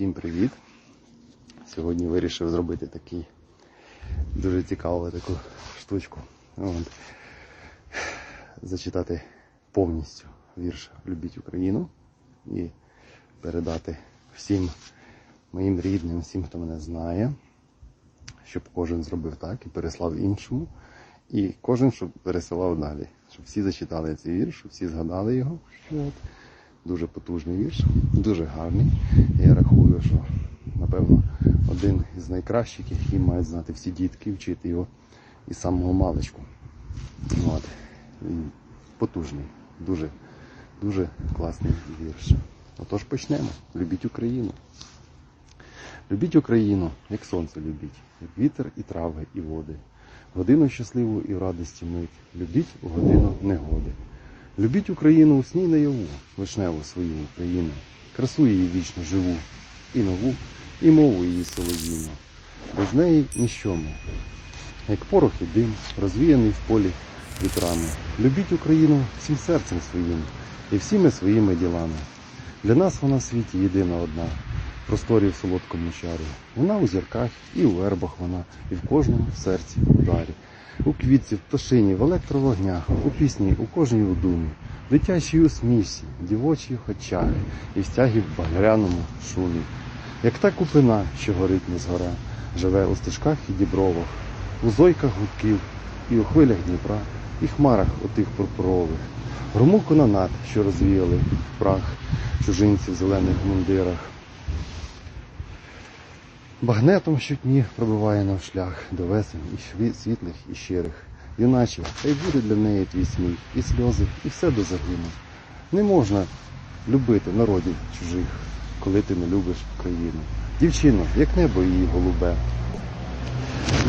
Всім привіт! Сьогодні вирішив зробити такий дуже цікаву таку штучку. От. Зачитати повністю вірш Любіть Україну і передати всім моїм рідним, всім, хто мене знає, щоб кожен зробив так і переслав іншому. І кожен, щоб пересилав далі, щоб всі зачитали цей вірш, щоб всі згадали його. От. Дуже потужний вірш, дуже гарний. Я рахую, що напевно один із найкращих, які мають знати всі дітки, вчити його із самого маличку. От. Потужний, дуже, дуже класний вірш. Отож почнемо. Любіть Україну. Любіть Україну, як сонце любіть, як вітер і трави, і води. Годину щасливу і в радості мить. Любіть у годину негоди. Любіть Україну у сні наяву, вишневу свою Україну, красу її вічно живу, і нову, і мову її солов'їну. Без неї ніщо ми, як порох і дим, розвіяний в полі вітрами. Любіть Україну всім серцем своїм і всіми своїми ділами. Для нас вона в світі єдина одна, просторі в солодкому чарі. Вона у зірках і у вербах вона, і в кожному серці ударі. У квітці, в пташині, в електровогнях, у пісні, у кожній у думі, дитячій усмішці, дівочій очах і в в багряному шумі. Як та купина, що горить не згора, живе у стежках і дібровах, у зойках гудків, і у хвилях Дніпра, і хмарах отих пурпурових, грому кононат, що розвіяли прах чужинців в зелених мундирах. Багнетом щодні пробиває нам шлях до весен і світлих і щирих. Юначе, хай буде для неї твій сміх, і сльози, і все до загину. Не можна любити народів чужих, коли ти не любиш Україну. Дівчино, як небо її голубе.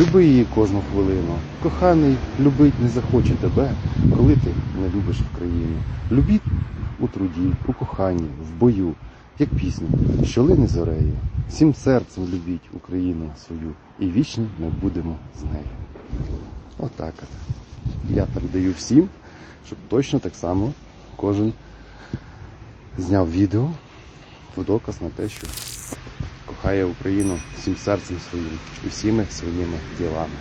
Люби її кожну хвилину. Коханий любить не захоче тебе, коли ти не любиш Україну. Любіть у труді, у коханні, в бою, як пісню, що лине зорею. Всім серцем любіть Україну свою, і вічно ми будемо з нею. Отак от. Я передаю всім, щоб точно так само кожен зняв відео в доказ на те, що кохає Україну всім серцем своїм і всіми своїми ділами.